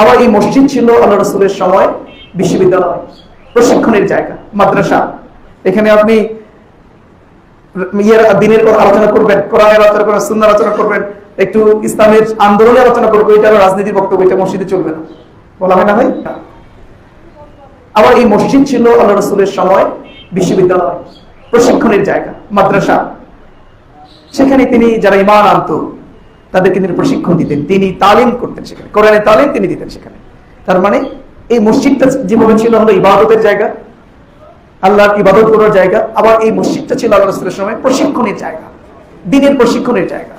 আবার এই মসজিদ ছিল আল্লাহ রসুলের সময় বিশ্ববিদ্যালয়, প্রশিক্ষণের জায়গা, মাদ্রাসা। এখানে আপনি ইয়ের দিনের কথা আলোচনা করবেন, কোরআনের আলোচনা করবেন সুন্নার আলোচনা করবেন, একটু ইসলামের আন্দোলনের আলোচনা করবেন এটা রাজনীতির বক্তব্য, এটা মসজিদে চলবে না। বলা হয় না ভাই? আবার এই মসজিদ ছিল আল্লাহ রসুলের সময় বিশ্ববিদ্যালয়, প্রশিক্ষণের জায়গা, মাদ্রাসা। সেখানে তিনি যারা ইমান আনত তাদেরকে তিনি প্রশিক্ষণ দিতেন। তিনি তালিম করতেন সেখানে। কোরআনের তালিম তিনি দিতেন সেখানে। তার মানে এই মসজিদটা যেভাবে ছিল হলো ইবাদতের জায়গা। আল্লাহর ইবাদত করার জায়গা। আবার এই মসজিদটা ছিল আল্লাহ রসুলের সময় প্রশিক্ষণের জায়গা। দিনের প্রশিক্ষণের জায়গা।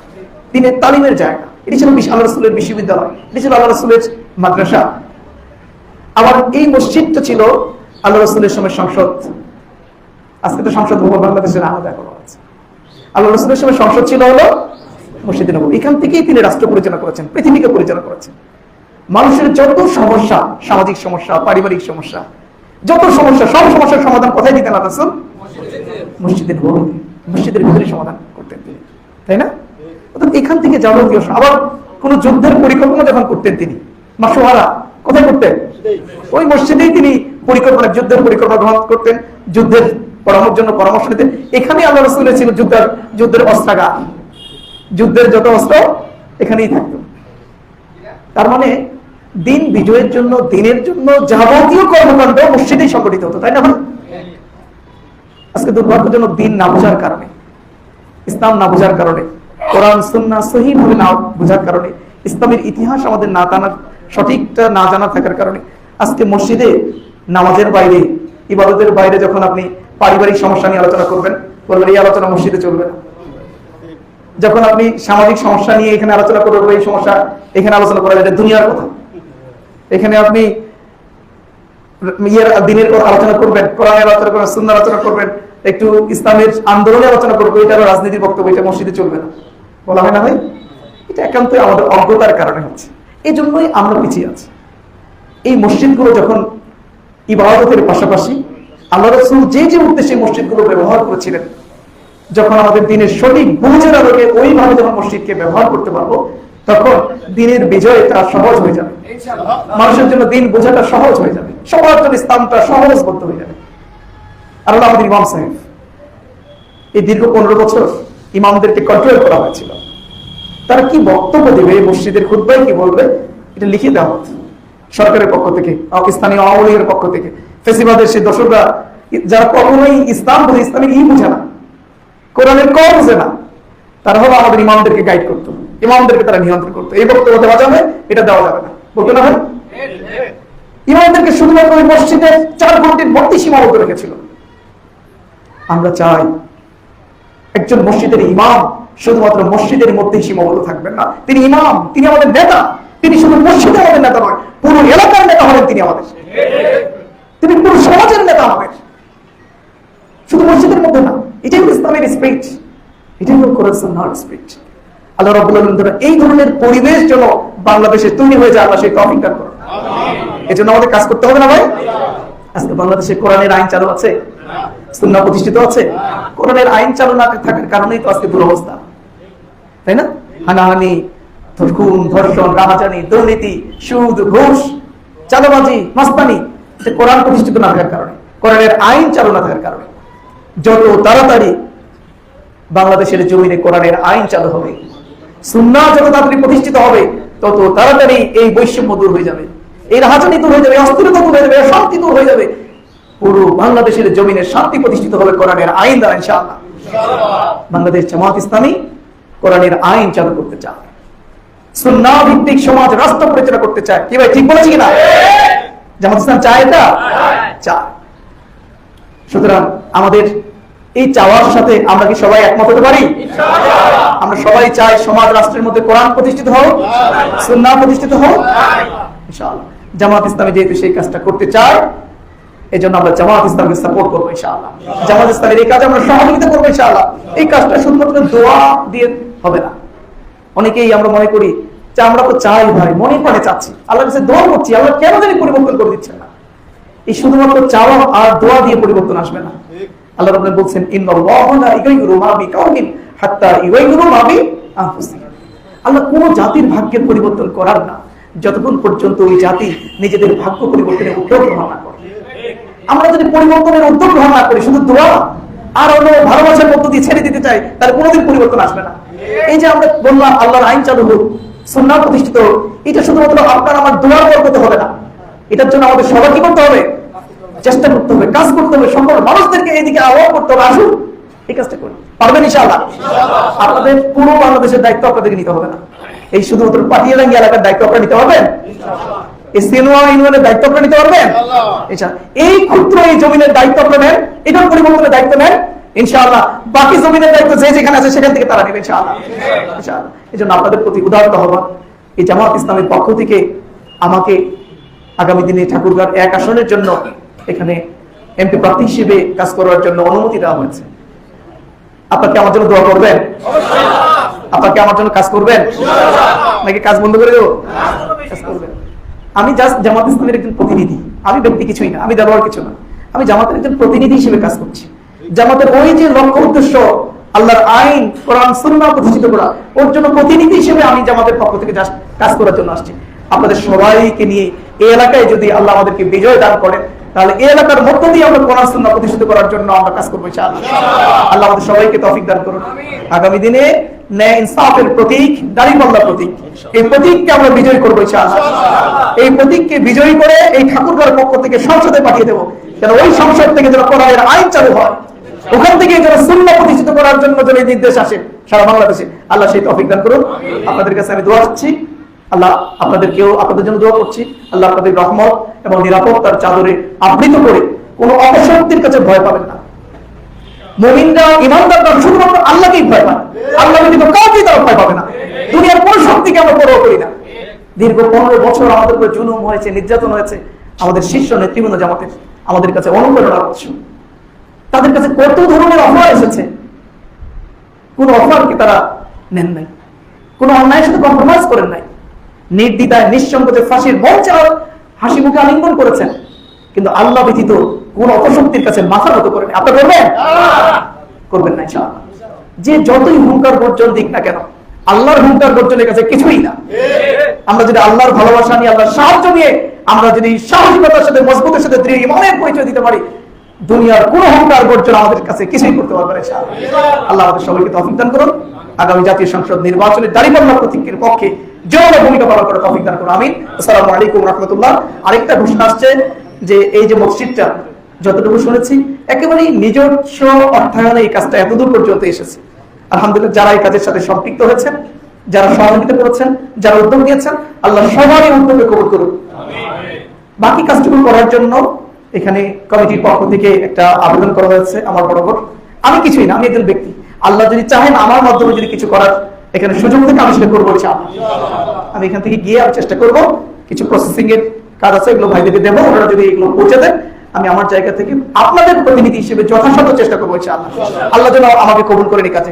দিনের তালিমের জায়গা। এটি ছিল আল্লাহ রসুলের বিশ্ববিদ্যালয়। এটি ছিল আল্লাহ রসুলের মাদ্রাসা। আবার এই মসজিদটা ছিল আল্লাহ রসুলের সময় সংসদ। আজকে তো সংসদ ভবন বাংলাদেশের আলাদা করা আছে আল্লাহ রসুলের সময় সংসদ ছিল হলো মসজিদে নবী এখান থেকেই তিনি রাষ্ট্র পরিচালনা করেছেন, পৃথিবীকে পরিচালনা করেছেন। মানুষের যত সমস্যা, সামাজিক সমস্যা, পারিবারিক সমস্যা, যত সমস্যা, সব সমস্যার সমাধান কোথায় দিতেন আল্লাহ রসুল? মসজিদের ভবনে মসজিদের ভিতরে সমাধান করতেন তিনি। তাই না? অর্থাৎ এখান থেকে যাবতীয় আবার কোন যুদ্ধের পরিকল্পনা যখন করতেন তিনি, মাসোহারা কোথায় করতেন? ওই মসজিদেই তিনি পরিকল্পনা, যুদ্ধের পরিকল্পনা গ্রহণ করতেন, যুদ্ধের পরামর্শ জন্য পরামর্শ নিতেন। এখানেই আল্লাহ রসুলের ছিল যুদ্ধের যুদ্ধের অস্ত্রাগার। যুদ্ধের যত অস্ত্র এখানেই থাকতো তার মানে দিন বিজয়ের জন্য, দিনের জন্য যাবতীয় কর্মকাণ্ড মসজিদেই সংগঠিত হতো, তাই না? আজকে দুর্ভাগ্যজনক দিন না বোঝার কারণে, ইসলাম না বোঝার কারণে, কোরআন সুন্না সহি ভাবে না বোঝার কারণে, ইসলামের ইতিহাস আমাদের না জানার, সঠিকটা না জানা থাকার কারণে আজকে মসজিদে নামাজের বাইরে, ইবাদতের বাইরে যখন আপনি পারিবারিক সমস্যা নিয়ে আলোচনা করবেন, বলবেন, এই আলোচনা মসজিদে চলবে না যখন আপনি সামাজিক সমস্যা নিয়ে এখানে আলোচনা করবেন এই সমস্যা এখানে আলোচনা করা এটা দুনিয়ার কথা। এখানে আপনি ইয়ের দিনের কথা আলোচনা করবেন, কোরআনের আলোচনা করবেন সুন্নার আলোচনা করবেন, একটু ইসলামের আন্দোলনে আলোচনা করবেন, এটা রাজনীতির বক্তব্য, এটা মসজিদে চলবে না। বলা হয় না ভাই? এটা একান্তই আমাদের অজ্ঞতার কারণে হচ্ছে। এই জন্যই আমরা পিছিয়ে আছি। এই মসজিদগুলো যখন ইবাদতের পাশাপাশি, আল্লাহ রসুল যে যে উদ্দেশ্যে মসজিদগুলো ব্যবহার করেছিলেন যখন আমাদের দিনের সঠিক বুঝের আলোকে ওইভাবে যখন মসজিদকে ব্যবহার করতে পারব তখন দিনের বিজয় তা সহজ হয়ে যাবে। মানুষের জন্য দিন বোঝাটা সহজ হয়ে যাবে। সবার জন্য ইসলামটা সহজ বলতে হয়ে যাবে। আর আমাদের ইমাম সাহেব এই দীর্ঘ পনেরো বছর ইমামদেরকে কন্ট্রোল করা হয়েছিল। তারা কি বক্তব্য দেবে এই মসজিদের খুদ্ায় কি বলবে? এটা লিখে দেওয়া হতো সরকারের পক্ষ থেকে স্থানীয় আওয়ামী লীগের পক্ষ থেকে ফেসিবাদের সেই দর্শকরা যারা কখনোই ইসলাম বোঝে ইসলামের ই বোঝে না। কোরআনের ক বোঝে না তারা হলো আমাদের ইমামদেরকে গাইড করতো, ইমামদেরকে তারা নিয়ন্ত্রণ করতো। এই বক্তব্য দেওয়া যাবে এটা দেওয়া যাবে না। বলতো না ইমামদেরকে শুধুমাত্র ওই মসজিদের চার ঘন্টির মধ্যে সীমাবদ্ধ রেখেছিল। আমরা চাই একজন মসজিদের ইমাম শুধুমাত্র মসজিদের মধ্যেই সীমাবদ্ধ থাকবেন না। তিনি ইমাম, তিনি আমাদের নেতা, তিনি শুধু মসজিদে আমাদের নেতা নয়, পুরো এলাকার নেতা হলেন তিনি আমাদের। তিনি পুরো সমাজের নেতা আমাদের। শুধু মসজিদের মধ্যে না হলো ইসলামের হলো কোরআন স্পিচ আল্লাহ রাব্বুল আলামিন ধরো এই ধরনের পরিবেশ যেন বাংলাদেশে তৈরি হয়ে যায় আল্লাহ সেই এজন্য আমাদের কাজ করতে হবে না ভাই? আজকে বাংলাদেশে কোরআনের আইন চালু আছে সুন্নাহ প্রতিষ্ঠিত আছে। কোরআনের আইন চালু না থাকার কারণেই তো আজকে দুরবস্থা। তাই না? হানাহানি খুন ধর্ষণ রাহাজানি দুর্নীতি সুদ ঘুষ চাঁদাবাজি মাস্তানি এটা কোরআন প্রতিষ্ঠিত না থাকার কারণে। কোরআনের আইন চালু না থাকার কারণে। যত তাড়াতাড়ি বাংলাদেশের জমিনে কোরআনের আইন চালু হবে সুন্নাহ যত তাড়াতাড়ি প্রতিষ্ঠিত হবে তত তাড়াতাড়ি এই বৈষম্য দূর হয়ে যাবে। এই রাহাজানি দূর হয়ে যাবে অস্থিরতা দূর হয়ে যাবে শান্তি দূর হয়ে যাবে। পুরো বাংলাদেশের জমিনে শান্তি প্রতিষ্ঠিত হবে কোরআনের আইন দ্বারা ইনশাআল্লাহ। বাংলাদেশ জামাত ইসলামী কোরআনের আইন চালু করতে চায়। সুন্না ভিত্তিক সমাজ রাষ্ট্র পরিচালনা করতে চায়। কি ভাই ঠিক বলেছি কিনা? জামাত ইসলাম চায় এটা? চায়। সুতরাং আমাদের এই চাওয়ার সাথে আমরা কি সবাই একমত হতে পারি? আমরা সবাই চাই সমাজ রাষ্ট্রের মধ্যে কোরআন প্রতিষ্ঠিত হোক সুন্নাহ প্রতিষ্ঠিত হোক। ইনশাআল্লাহ। জামাত ইসলামী যেহেতু সেই কাজটা করতে চায় এই জন্য আমরা জামাত ইসলামকে সাপোর্ট করব ইনশাআল্লাহ। জামাত ইসলামের এই কাজে আমরা সহযোগিতা করব ইনশাআল্লাহ। এই কাজটা শুধুমাত্র দোয়া দিয়ে হবে না। অনেকেই আমরা মনে করি যে আমরা তো চাই ভাই মনে প্রাণে চাচ্ছি। আল্লাহ কাছে দোয়া করছি আল্লাহ কেন জানি পরিবর্তন করে দিচ্ছেন না। এই শুধুমাত্র চাওয়া আর দোয়া দিয়ে পরিবর্তন আসবে না। আল্লাহ বলছেন আল্লাহ কোন জাতির ভাগ্যের পরিবর্তন করার না। যতক্ষণ পর্যন্ত ওই জাতি নিজেদের ভাগ্য পরিবর্তনের উদ্যোগ গ্রহণ না করে। আমরা যদি পরিবর্তনের উদ্যোগ গ্রহণ না করি, শুধু দোয়া আর অন্য ভালোবাসার মধ্য দিয়ে ছেড়ে দিতে চাই, তাহলে কোনোদিন পরিবর্তন আসবে না। এই যে আমরা বললাম, আল্লাহর আইন চালু হোক, সুন্নাহ প্রতিষ্ঠিত এটা শুধুমাত্র আপনার আমার দোয়ার পর করতে হবে না। এটার জন্য আমাদের সবাই কি করতে হবে। চেষ্টা করতে হবে, কাজ করতে হবে, সকল মানুষদেরকে এইদিকে আহ্বান করতে হবে, আসুন, এই কাজটা করুন। পারবেন ইনশাআল্লাহ? আপনাদের পুরো বাংলাদেশের দায়িত্ব আপনাদেরকে নিতে হবে না। এই শুধুমাত্র পাটিয়ালাঙ্গি এলাকার দায়িত্ব আপনারা নিতে পারবেন? এই সিনোয়া ইউনিয়নের দায়িত্ব আপনারা নিতে পারবেন। এই ক্ষুদ্র এই জমিনের দায়িত্ব আপনারা নেন, এটার পরিবর্তনের দায়িত্ব নেন, ইনশাআল্লাহ। বাকি জমিনের দায়িত্ব যে যেখানে আছে সেখান থেকে তারা নেবে, ইনশাআল্লাহ। এই জন্য আপনাদের প্রতি উদাহরণ হওয়া, এই জামাত ইসলামের পক্ষ থেকে আমাকে আগামী দিনে ঠাকুরগাঁর এক আসনের জন্য এখানে এমপি প্রার্থী হিসেবে কাজ করার জন্য অনুমতি দেওয়া হয়েছে। আপনাকে আমার জন্য দোয়া করবেন? আপনাকে আমার জন্য কাজ করবেন? নাকি কাজ বন্ধ করে দেবো? কাজ করবেন। আমি জাস্ট জামাত ইসলামের একজন প্রতিনিধি। আমি ব্যক্তি কিছুই না আমি ব্যবহার কিছু না। আমি জামাতের একজন প্রতিনিধি হিসেবে কাজ করছি। জামাতের ওই যে লক্ষ্য উদ্দেশ্য আল্লাহর আইন কোরআন সুন্নাহ প্রতিষ্ঠিত করা ওর জন্য প্রতিনিধি হিসেবে আমি জামাতের পক্ষ থেকে কাজ করার জন্য আসছি। আপনাদের সবাইকে নিয়ে এই এলাকায় যদি আল্লাহ আমাদেরকে বিজয় দান করেন তাহলে এই এলাকার মধ্য দিয়ে আমরা কোরআন সুন্নাহ প্রতিষ্ঠিত করার জন্য আমরা কাজ করব ইনশাআল্লাহ। আল্লাহ আমাদের সবাইকে তৌফিক দান করুন। আগামী দিনে ন্যায় ইনসাফের প্রতীক দাড়িপাল্লা প্রতীক। এই প্রতীককে আমরা বিজয় করব ইনশাআল্লাহ। এই প্রতীককে বিজয়ী করে এই পক্ষ থেকে সংসদে পাঠিয়ে দেবো। যেন ওই সংসদ থেকে যেন কোরআনের আইন চালু হয়। ওখান থেকে যেন শূন্য প্রতিষ্ঠিত করার জন্য যেন এই নির্দেশ আসে সারা বাংলাদেশে। আল্লাহ সেই তৌফিক দান করুন। আপনাদের কাছে আমি দোয়া করছি আল্লাহ আপনাদেরকেও, আপনাদের জন্য দোয়া করছি। আল্লাহ আপনাদের রহমত এবং নিরাপত্তার চাদরে আবৃত করে কোনো অপশক্তির কাছে ভয় পাবেন না। মমিনরা, ইমানদাররা শুধুমাত্র আল্লাহকেই ভয় পায়। আল্লাহ ব্যতীত কাউকেই তারা ভয় পাবে না। দুনিয়ার কোন শক্তিকে আমরা পরোয়া করি না। দীর্ঘ পনেরো বছর আমাদের উপরে জুলুম হয়েছে, নির্যাতন হয়েছে। আমাদের শীর্ষ নেতৃবৃন্দ জামাতের আমাদের কাছে অনুপ্রেরণা উৎস তাদের কাছে কত ধরনের অফার এসেছে? কোন অফারকে তারা নেন নাই। কোন অন্যায়ের সাথে কম্প্রোমাইজ করেন নাই। নির্দ্বিধায় নিঃসংকোচে ফাঁসির মঞ্চে হাসি মুখে আলিঙ্গন করেছেন। কিন্তু আল্লাহ ব্যতীত কোন অপশক্তির কাছে মাথা নত করেন আপনি করবেন? করবেন না যে যতই হুঙ্কার গর্জন দিক না কেন, আল্লাহর হুঙ্কার গর্জনের কাছে কিছুই না। আমরা যদি আল্লাহর ভালোবাসা নিয়ে, আল্লাহর সাহায্য নিয়ে, আমরা যদি সাহসিকতার সাথে, মজবুতের সাথে, দৃঢ় ইমানের পরিচয় দিতে পারি, দুনিয়ার কোন অহংকার গর্জন আমাদের কাছে কিছুই করতে পারবে না আল্লাহ আমাদের সবাইকে তৌফিক দান করুন। আগামী জাতীয় সংসদ নির্বাচনের দাঁড়িপাল্লা প্রতীকের পক্ষে জোর ভূমিকা পালন করে তৌফিক দান করুন, আমিন। আসসালামু আলাইকুম রহমতুল্লাহ। আরেকটা ঘোষণা আসছে যে এই যে মসজিদটা, যতটুকু শুনেছি, একেবারেই নিজস্ব অর্থায়নে এই কাজটা এতদূর পর্যন্ত এসেছে। আলহামদুলিল্লাহ, যারা এই কাজের সাথে সম্পৃক্ত হয়েছেন, যারা সহযোগিতা করেছেন যারা উদ্যোগ নিয়েছেন, আল্লাহ সবারই উদ্যোগে কবুল করুন বাকি কাজটুকু করার জন্য এখানে কমিটির পক্ষ থেকে একটা আবেদন করা হয়েছে আমার বরাবর। আমি কিছুই না, আমি একজন ব্যক্তি। আল্লাহ যদি চাহেন, আমার মাধ্যমে যদি কিছু করার এখানে সুযোগ থেকে আমি সেটা করব আমি এখান থেকে গিয়ে আমি চেষ্টা করব, কিছু প্রসেসিং এর কাজ আছে, এগুলো ভাইদেরকে দেবো, ওনারা যদি এগুলো পৌঁছে দেন, আমি আমার জায়গা থেকে আপনাদের প্রতিনিধি হিসেবে যথাসাধ্য চেষ্টা করব, ইনশাআল্লাহ। আল্লাহ যেন আমাকে কবুল করে নি কাজে।